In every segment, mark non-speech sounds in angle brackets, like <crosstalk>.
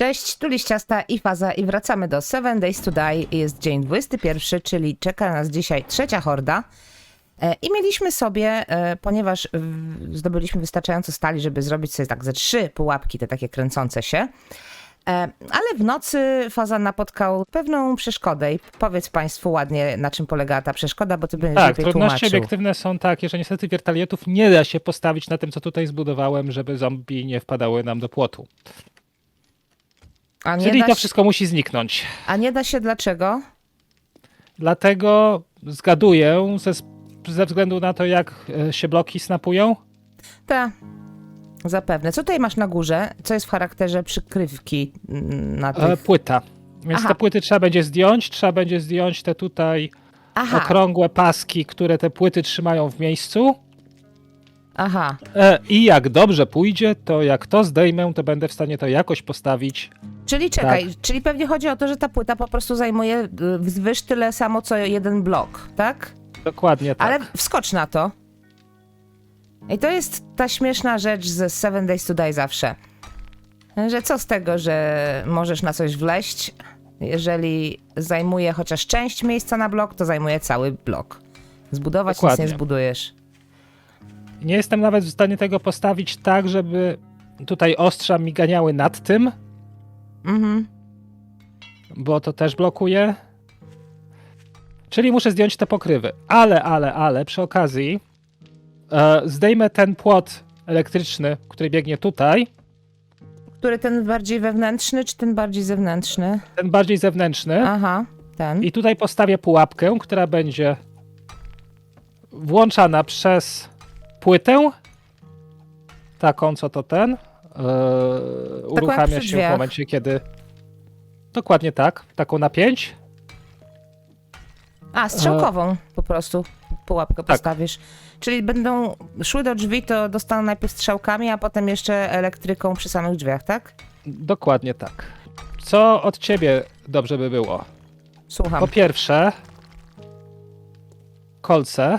Cześć, tu Liściasta i Faza i wracamy do Seven Days to Die. Jest dzień 21, czyli czeka nas dzisiaj trzecia horda. E, I mieliśmy sobie, e, ponieważ zdobyliśmy wystarczająco stali, żeby zrobić sobie tak ze trzy pułapki, te takie kręcące się. E, Ale w nocy Faza napotkał pewną przeszkodę i powiedz Państwu ładnie, na czym polegała ta przeszkoda, bo Ty będziesz Tak, lepiej trudności tłumaczył. obiektywne są takie, że niestety wiertalietów nie da się postawić na tym, co tutaj zbudowałem, żeby zombie nie wpadały nam do płotu. A nie, Czyli da to się, wszystko musi zniknąć. a nie da się dlaczego? Dlatego zgaduję, ze, ze względu na to, jak e, się bloki snapują, Tak, zapewne. Co tutaj masz na górze? Co jest w charakterze przykrywki mm, na tych... e, płyta. Więc Aha. te płyty trzeba będzie zdjąć, trzeba będzie zdjąć te tutaj Aha, okrągłe paski, które te płyty trzymają w miejscu. aha. E, I jak dobrze pójdzie, to jak to zdejmę, to będę w stanie to jakoś postawić. Czyli czekaj, Tak. czyli pewnie chodzi o to, że ta płyta po prostu zajmuje y, wzwyż tyle samo, co jeden blok, tak? Dokładnie tak. Ale wskocz na to. I to jest ta śmieszna rzecz ze Seven Days to Die zawsze. Że co z tego, że możesz na coś wleść, jeżeli zajmuje chociaż część miejsca na blok, to zajmuje cały blok. Zbudować nic Dokładnie. nie zbudujesz. Nie jestem nawet w stanie tego postawić tak, żeby tutaj ostrza mi ganiały nad tym, Mhm. bo to też blokuje. Czyli muszę zdjąć te pokrywy. Ale, ale, ale przy okazji e, zdejmę ten płot elektryczny, który biegnie tutaj, Który ten bardziej wewnętrzny, czy ten bardziej zewnętrzny? ten bardziej zewnętrzny. Aha, ten. I tutaj postawię pułapkę, która będzie włączana przez płytę. Taką, co to ten. Yy, uruchamia przy się w drzwiach. momencie, kiedy. Dokładnie tak. Taką na 5. A, strzałkową po prostu pułapkę Tak. postawisz. Czyli będą szły do drzwi, to dostaną najpierw strzałkami, a potem jeszcze elektryką przy samych drzwiach, tak? Dokładnie tak. Co od ciebie dobrze by było? Słucham. Po pierwsze, kolce.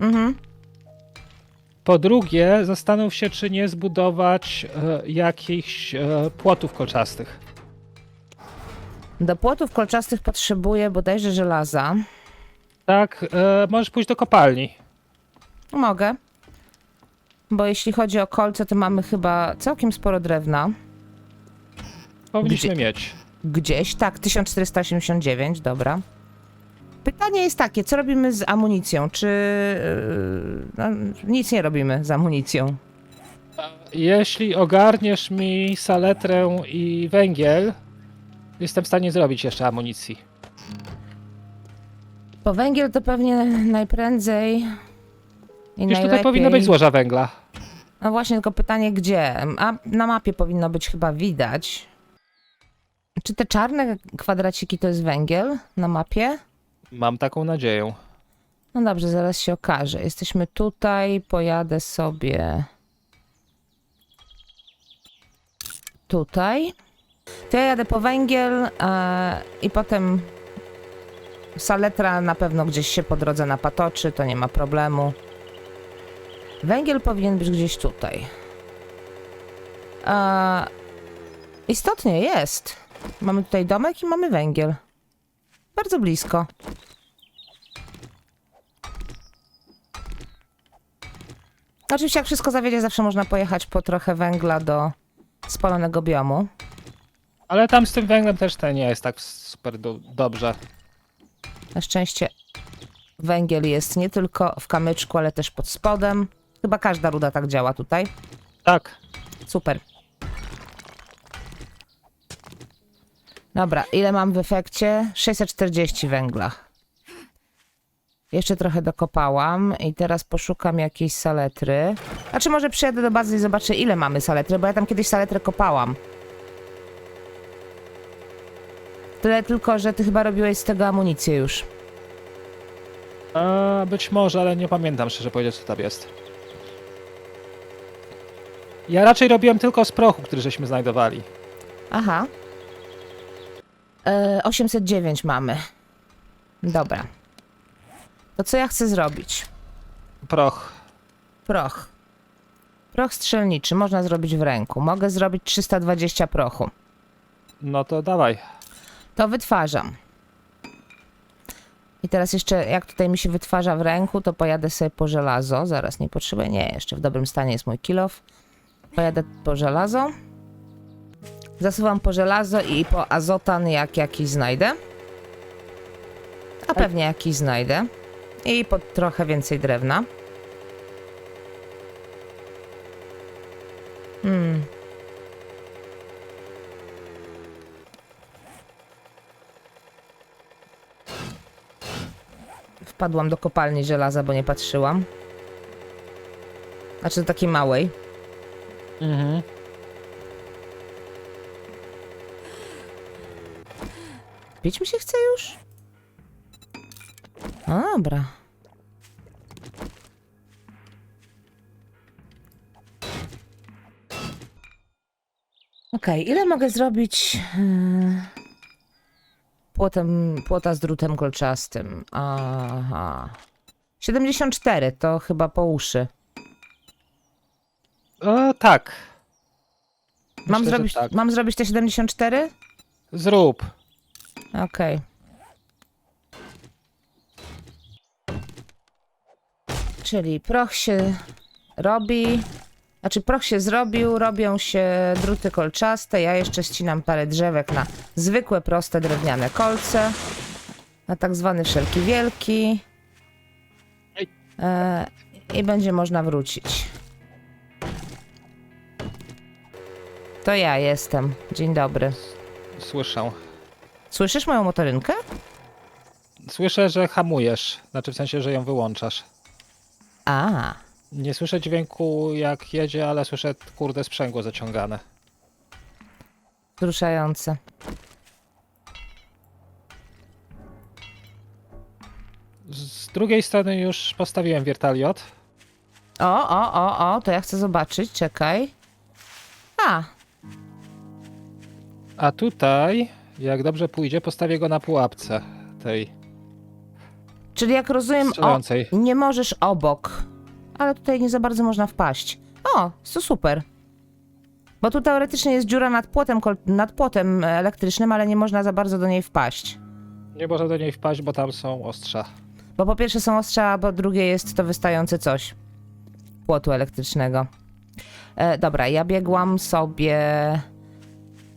Mhm. Po drugie, zastanów się, czy nie zbudować e, jakichś e, płotów kolczastych. Do płotów kolczastych potrzebuję bodajże żelaza. Tak, e, możesz pójść do kopalni. Mogę. Bo jeśli chodzi o kolce, to mamy chyba całkiem sporo drewna. Powinniśmy Gdzie- mieć. Gdzieś, tak, 1489, dobra. Pytanie jest takie, co robimy z amunicją? Czy. Yy, no, nic nie robimy z amunicją. Jeśli ogarniesz mi saletrę i węgiel, jestem w stanie zrobić jeszcze amunicji. Po węgiel to pewnie najprędzej i Już najlepiej. tutaj powinno być złoża węgla. No właśnie, tylko pytanie gdzie? A na mapie powinno być chyba widać. Czy te czarne kwadraciki to jest węgiel na mapie? Mam taką nadzieję. No dobrze, zaraz się okaże. Jesteśmy tutaj, pojadę sobie tutaj. To ja jadę po węgiel e, i potem saletra na pewno gdzieś się po drodze napatoczy, to nie ma problemu. Węgiel powinien być gdzieś tutaj. E, istotnie jest. Mamy tutaj domek i mamy węgiel. Bardzo blisko. Oczywiście jak wszystko zawiedzie, zawsze można pojechać po trochę węgla do spalonego biomu. Ale tam z tym węglem też to nie jest tak super do, dobrze. Na szczęście węgiel jest nie tylko w kamyczku, ale też pod spodem. Chyba każda ruda tak działa tutaj. Tak. Super. Dobra, ile mam w efekcie? 640 węgla. Jeszcze trochę dokopałam i teraz poszukam jakiejś saletry. Znaczy może przyjadę do bazy i zobaczę ile mamy saletry, bo ja tam kiedyś saletrę kopałam. Tyle tylko, że ty chyba robiłeś z tego amunicję już. A, być może, ale nie pamiętam szczerze powiedzieć, co tam jest. Ja raczej robiłem tylko z prochu, który żeśmy znajdowali. Aha. E, 809 mamy. Dobra. To co ja chcę zrobić? Proch. Proch. Proch strzelniczy można zrobić w ręku. Mogę zrobić 320 prochu. No to dawaj. To wytwarzam. I teraz jeszcze, jak tutaj mi się wytwarza w ręku, to pojadę sobie po żelazo. Zaraz nie potrzebuję. Nie, jeszcze w dobrym stanie jest mój kilof. Pojadę po żelazo. Zasuwam po żelazo i po azotan, jak jakiś znajdę. A pewnie jakiś znajdę. I po trochę więcej drewna. Hmm. Wpadłam do kopalni żelaza, bo nie patrzyłam. Znaczy do takiej małej. Mhm. Pić mi się chce już? Dobra. Okej, ile mogę zrobić yy, płotem, płota z drutem kolczastym? Aha. 74 to chyba po uszy. E, tak. Mam, Myślę, zrobić, tak. mam zrobić te 74? Zrób. Okej. Czyli proch się robi. Znaczy, proch się zrobił, robią się druty kolczaste. Ja jeszcze ścinam parę drzewek na zwykłe, proste drewniane kolce. Na tak zwany wszelki wielki. E, I będzie można wrócić. To ja jestem. Dzień dobry. Słyszę. Słyszysz moją motorynkę? Słyszę, że hamujesz. Znaczy w sensie, że ją wyłączasz. A. Nie słyszę dźwięku jak jedzie, ale słyszę kurde sprzęgło zaciągane. Wzruszające. Z drugiej strony już postawiłem wiertaliot. O, o, o, o, to ja chcę zobaczyć, czekaj. A, A tutaj, jak dobrze pójdzie, postawię go na pułapce tej czyli jak rozumiem, o, strzelającej. nie możesz obok. Ale tutaj nie za bardzo można wpaść. O, to super. Bo tu teoretycznie jest dziura nad płotem, kol- nad płotem elektrycznym, ale nie można za bardzo do niej wpaść. Nie można do niej wpaść, bo tam są ostrza. Bo po pierwsze są ostrza, a po drugie jest to wystające coś. Płotu elektrycznego. E, dobra, ja biegłam sobie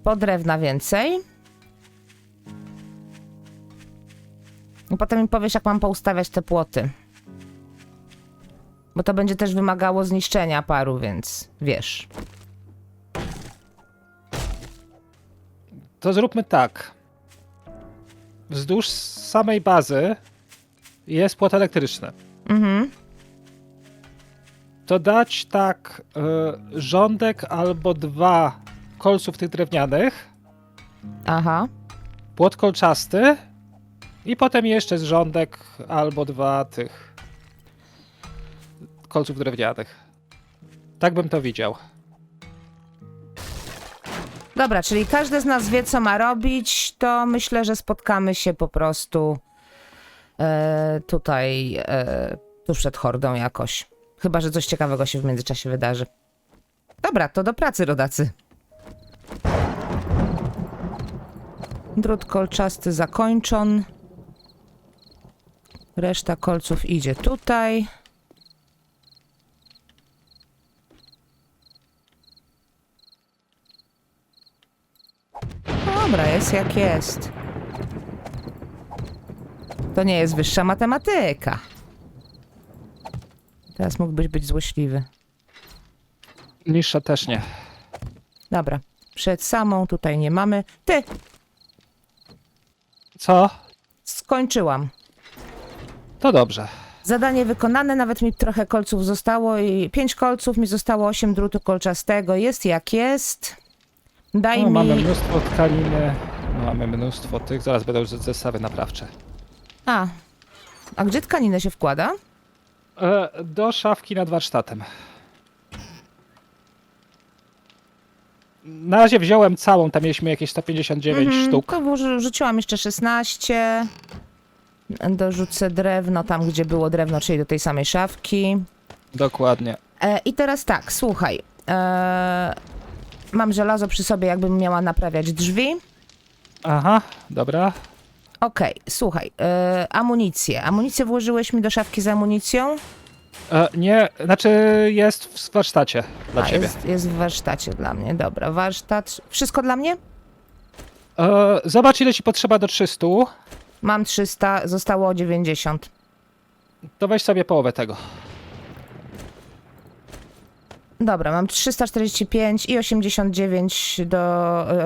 po drewna więcej. I potem mi powiesz, jak mam poustawiać te płoty. Bo to będzie też wymagało zniszczenia paru, więc wiesz. To zróbmy tak. Wzdłuż samej bazy jest płot elektryczny. Mhm. To dać tak y, rządek albo dwa kolców tych drewnianych, Aha. płot kolczasty i potem jeszcze z rządek albo dwa tych kolców drewnianych. Tak bym to widział. Dobra, czyli każdy z nas wie, co ma robić, to myślę, że spotkamy się po prostu e, tutaj e, tuż przed hordą jakoś. Chyba, że coś ciekawego się w międzyczasie wydarzy. Dobra, to do pracy, rodacy. Drut kolczasty zakończon. Reszta kolców idzie tutaj. Dobra, jest jak jest. To nie jest wyższa matematyka. Teraz mógłbyś być złośliwy. Niższa też nie. Dobra, przed samą tutaj nie mamy. Ty, Co? skończyłam. To dobrze. Zadanie wykonane, nawet mi trochę kolców zostało i pięć kolców mi zostało, osiem drutu kolczastego. Jest jak jest. Daj No, mi... mamy mnóstwo tkaniny, mamy mnóstwo tych. Zaraz będą z- zestawy naprawcze. A, a gdzie tkaninę się wkłada? E, do szafki nad warsztatem. Na razie wziąłem całą, tam mieliśmy jakieś 159 Mhm, sztuk. To rzuciłam jeszcze 16. Dorzucę drewno tam, gdzie było drewno, czyli do tej samej szafki. Dokładnie. E, I teraz tak, słuchaj. E, mam żelazo przy sobie, jakbym miała naprawiać drzwi. Aha, dobra. Okej, słuchaj, e, amunicję. Amunicję włożyłeś mi do szafki z amunicją? E, nie, znaczy jest w warsztacie dla A, ciebie. jest, jest w warsztacie dla mnie, dobra. Warsztat, wszystko dla mnie? E, zobacz ile ci potrzeba do 300, Mam 300, zostało 90. to weź sobie połowę tego. Dobra, mam 345 i 89 do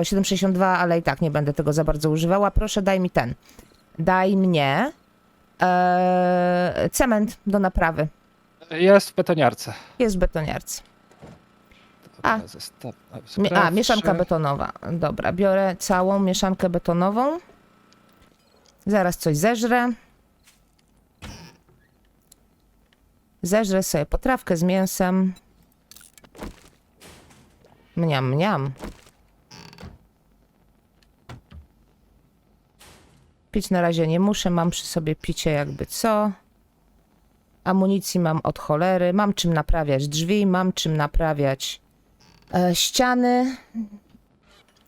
e, 762, ale i tak nie będę tego za bardzo używała. Proszę, daj mi ten. Daj mnie e, cement do naprawy. Jest w betoniarce. Jest w betoniarce. A. Dobra, zestaw- Mi- A, mieszanka betonowa. Dobra, biorę całą mieszankę betonową. Zaraz coś zeżrę. Zeżrę sobie potrawkę z mięsem. Mniam, mniam. Pić na razie nie muszę, mam przy sobie picie jakby co. Amunicji mam od cholery, mam czym naprawiać drzwi, mam czym naprawiać e, ściany.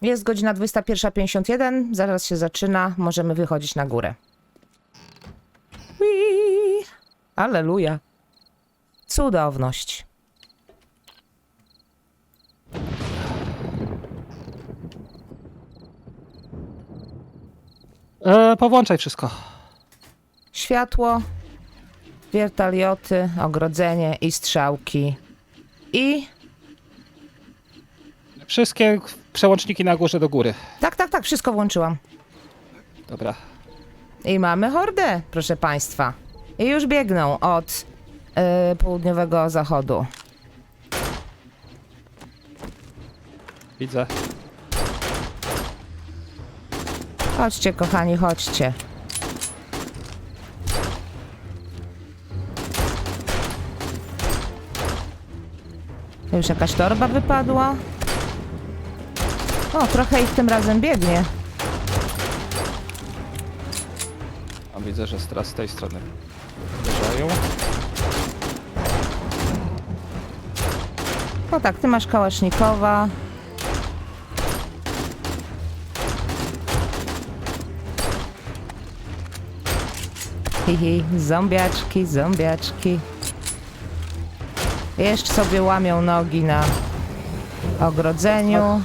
Jest godzina 21.51, zaraz się zaczyna, możemy wychodzić na górę. Whee! Aleluja. Cudowność. E, powłączaj wszystko. Światło, wiertalioty, ogrodzenie i strzałki. I Wszystkie przełączniki na górze do góry. tak, tak, tak, wszystko włączyłam. Dobra. I mamy hordę, proszę Państwa. I już biegną od y, południowego zachodu. Widzę. Chodźcie, kochani, chodźcie. Już jakaś torba wypadła. O, trochę ich tym razem biegnie. A widzę, że teraz z tej strony uderzają. O tak, ty masz kałasznikowa. Hihi, zombiaczki, zombiaczki. Jeszcze sobie łamią nogi na ogrodzeniu.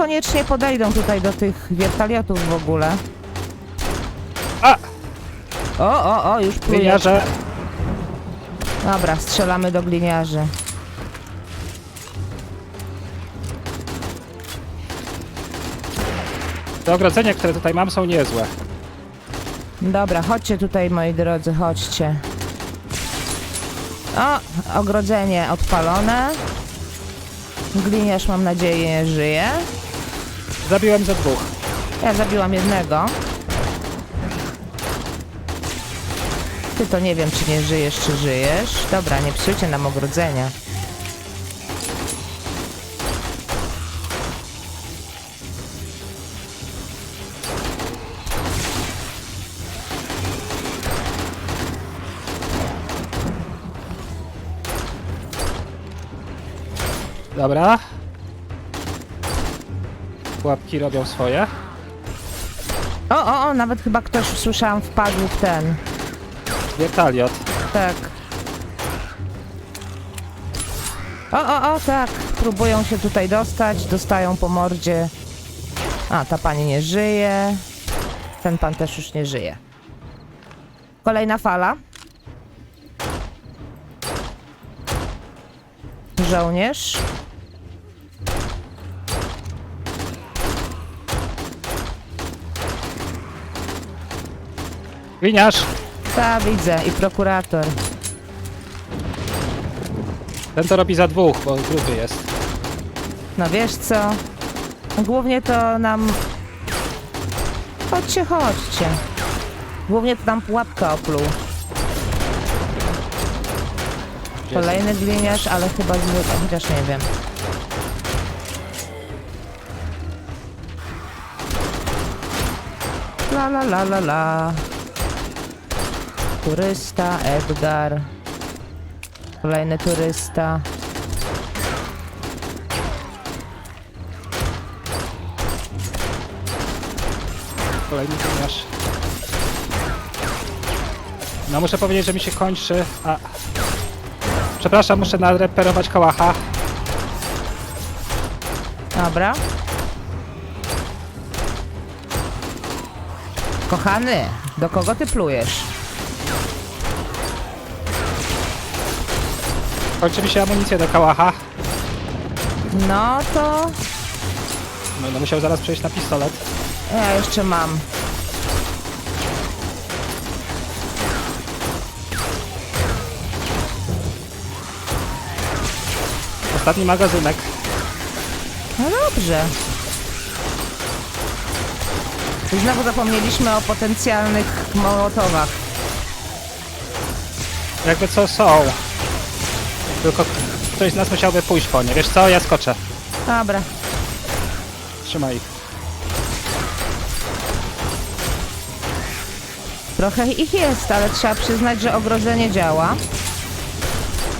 Niekoniecznie podejdą tutaj do tych wiertaliotów w ogóle. A! O, o, o, już pluje. Gliniarze! Dobra, strzelamy do gliniarzy. Te ogrodzenia, które tutaj mam są niezłe. Dobra, chodźcie tutaj, moi drodzy, chodźcie. O, ogrodzenie odpalone. Gliniarz, mam nadzieję, żyje. Zabiłem ze dwóch. Ja zabiłam jednego. Ty to nie wiem, czy nie żyjesz, czy żyjesz. Dobra, nie psujcie nam ogrodzenia. Dobra. Pułapki robią swoje. O, o, o, nawet chyba ktoś, słyszałam, wpadł w ten. Wiertaliot. Tak. O, o, o, tak. Próbują się tutaj dostać, dostają po mordzie. A, ta pani nie żyje. Ten pan też już nie żyje. Kolejna fala. Żołnierz. Gliniarz! Ta, widzę. I prokurator. Ten to robi za dwóch, bo gruby jest. No wiesz co? Głównie to nam... Chodźcie, chodźcie. Głównie to nam pułapkę opluł. Gdzie jest? Kolejny gliniarz, ale chyba zwykły, chociaż nie wiem. La la la la la. Turysta, Edgar. Kolejny turysta. Kolejny gówniarz. No muszę powiedzieć, że mi się kończy. A. Przepraszam, muszę nareperować kałacha. Dobra. Kochany, do kogo ty plujesz? Kończy mi się amunicja do kałacha. No to No, Będę musiał zaraz przejść na pistolet. ja jeszcze mam. Ostatni magazynek. No dobrze. I znowu zapomnieliśmy o potencjalnych mołotowach. Jakby co są. Tylko ktoś z nas musiałby pójść po nie. Wiesz co? Ja skoczę. Dobra. Trzymaj ich. Trochę ich jest, ale trzeba przyznać, że ogrodzenie działa.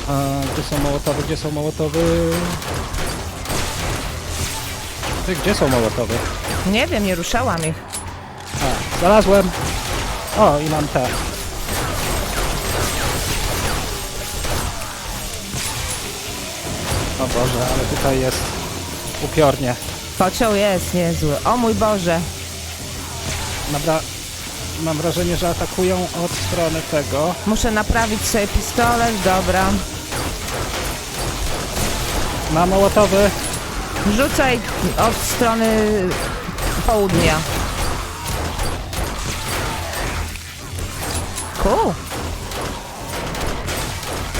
A, gdzie są mołotowy? Gdzie są mołotowy? Ty, gdzie są mołotowy? Nie wiem, nie ruszałam ich. A, znalazłem. O, i mam te. Boże, ale tutaj jest upiornie. Kocioł jest niezły. O mój Boże. Dobra, mam wrażenie, że atakują od strony tego. Muszę naprawić sobie pistolet, dobra. Mam mołotowy. Rzucaj od strony południa. Ku.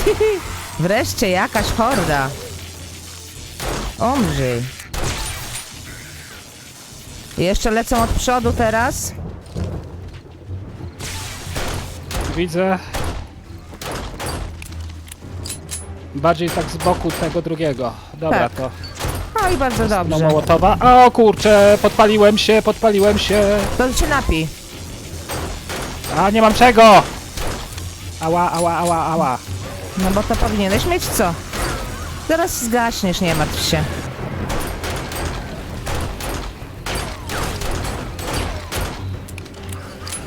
<laughs> Wreszcie jakaś horda. Umrzyj. Jeszcze lecą od przodu teraz. Widzę. Bardziej tak z boku tego drugiego. Dobra, Tak. to No i bardzo no dobrze. mołotowa. O kurczę, podpaliłem się, podpaliłem się. To się napij. A nie mam czego! Ała, ała, ała, ała. No bo to powinieneś mieć co? Zaraz zgaśniesz, nie martw się.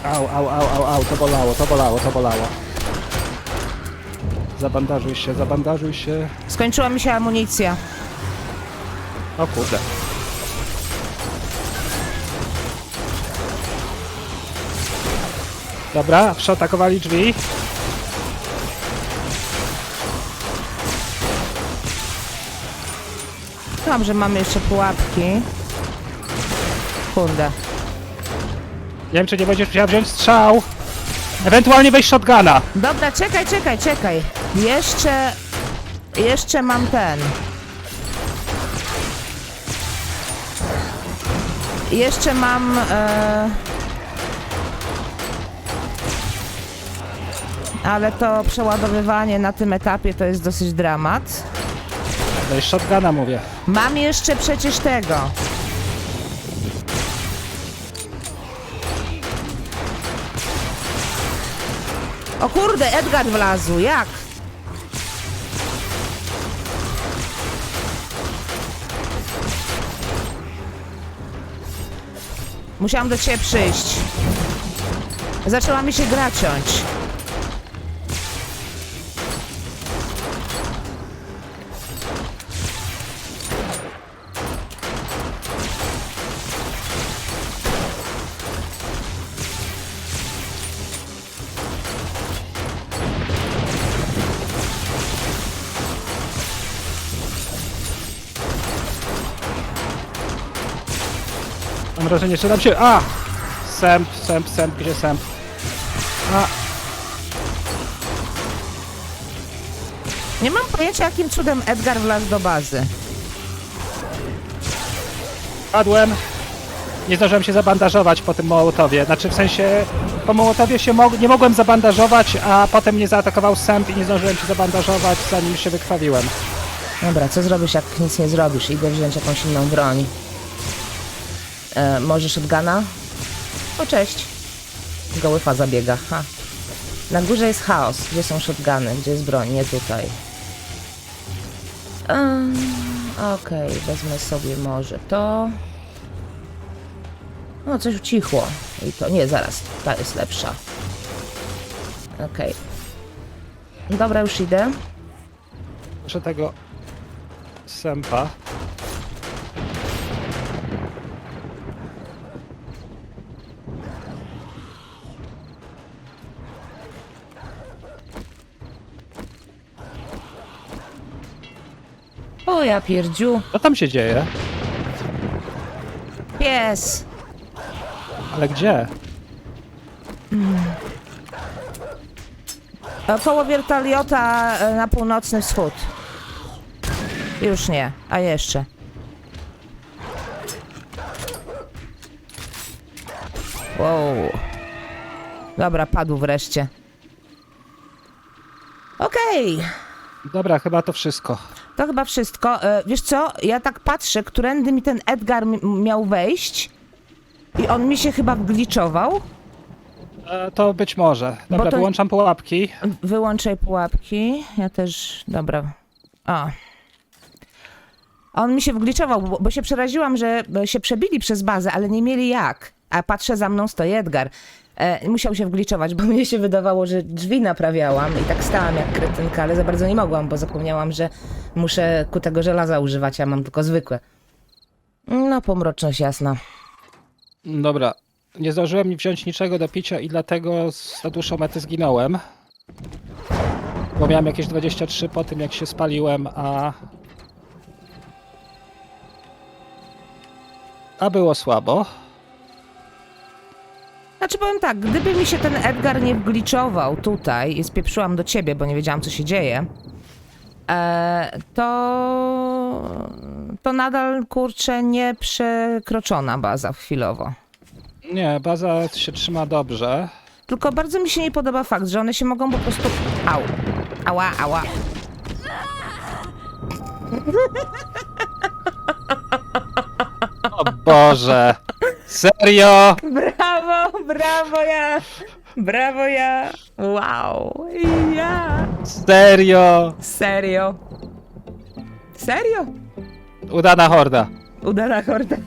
Au, au, au, au, au, to bolało, to bolało, to bolało. Zabandażuj się, zabandażuj się. Skończyła mi się amunicja. O kurde. Dobra, przeatakowali drzwi. Dobrze, mamy jeszcze pułapki. Kurde. Nie wiem, czy nie będziesz musiał wziąć strzał. Ewentualnie wejść shotguna. Dobra, czekaj, czekaj, czekaj. Jeszcze... Jeszcze mam ten. Jeszcze mam... E... Ale to przeładowywanie na tym etapie to jest dosyć dramat. Wejść shotguna, mówię. Mam jeszcze przecież tego. O kurde, Edgar wlazł, jak? Musiałam do ciebie przyjść. Zaczęła mi się gra ciąć. Mam wrażenie, że nam się... A! Sęp, sęp, sęp, gdzie sęp? A, Nie mam pojęcia, jakim cudem Edgar wlazł do bazy. padłem. Nie zdążyłem się zabandażować po tym mołotowie. Znaczy w sensie po mołotowie się mog nie mogłem zabandażować, a potem mnie zaatakował sęp i nie zdążyłem się zabandażować, zanim się wykrwawiłem. Dobra, co zrobisz, jak nic nie zrobisz? Idę wziąć jakąś inną broń. E, możesz od Gana? O, cześć. Gołyfa zabiega, ha. Na górze jest chaos. Gdzie są shotguny? Gdzie jest broń? Nie tutaj. Um, Okej, wezmę sobie może to. No, coś ucichło. I to nie, zaraz. Ta jest lepsza. Okej. Dobra, już idę. Muszę tego sępa. O, ja pierdziu. Co tam się dzieje? Pies. Ale gdzie? Koło wiertaliota e, na północny wschód. Już nie, a jeszcze. Wow. Dobra, padł wreszcie. Okej, Dobra, chyba to wszystko. To chyba wszystko. E, Wiesz co, ja tak patrzę, którędy mi ten Edgar mi- miał wejść i on mi się chyba wgliczował. E, to być może. Dobra, to- wyłączam pułapki. Wyłączaj pułapki. Ja też. Dobra. A. On mi się wgliczował, bo, bo się przeraziłam, że się przebili przez bazę, ale nie mieli jak. A patrzę za mną stoi Edgar. E, musiał się wgliczować, bo mnie się wydawało, że drzwi naprawiałam i tak stałam jak kretynka, ale za bardzo nie mogłam, bo zapomniałam, że muszę ku tego żelaza używać, a mam tylko zwykłe. No, pomroczność jasna. Dobra. Nie zdążyłem mi wziąć niczego do picia i dlatego z- dłuższą metę zginąłem. Bo miałem jakieś 23 po tym, jak się spaliłem, a... A było słabo. Znaczy powiem tak, gdyby mi się ten Edgar nie wgliczował tutaj i spieprzyłam do ciebie, bo nie wiedziałam, co się dzieje, e, to, to nadal, kurczę, nie przekroczona baza chwilowo. Nie, baza się trzyma dobrze. Tylko bardzo mi się nie podoba fakt, że one się mogą po prostu... Au. Ała, ała. O Boże! Serio? Brawo ja! Brawo ja! Wow! Ja! Serio? Serio? Serio? Udana horda. Udana horda.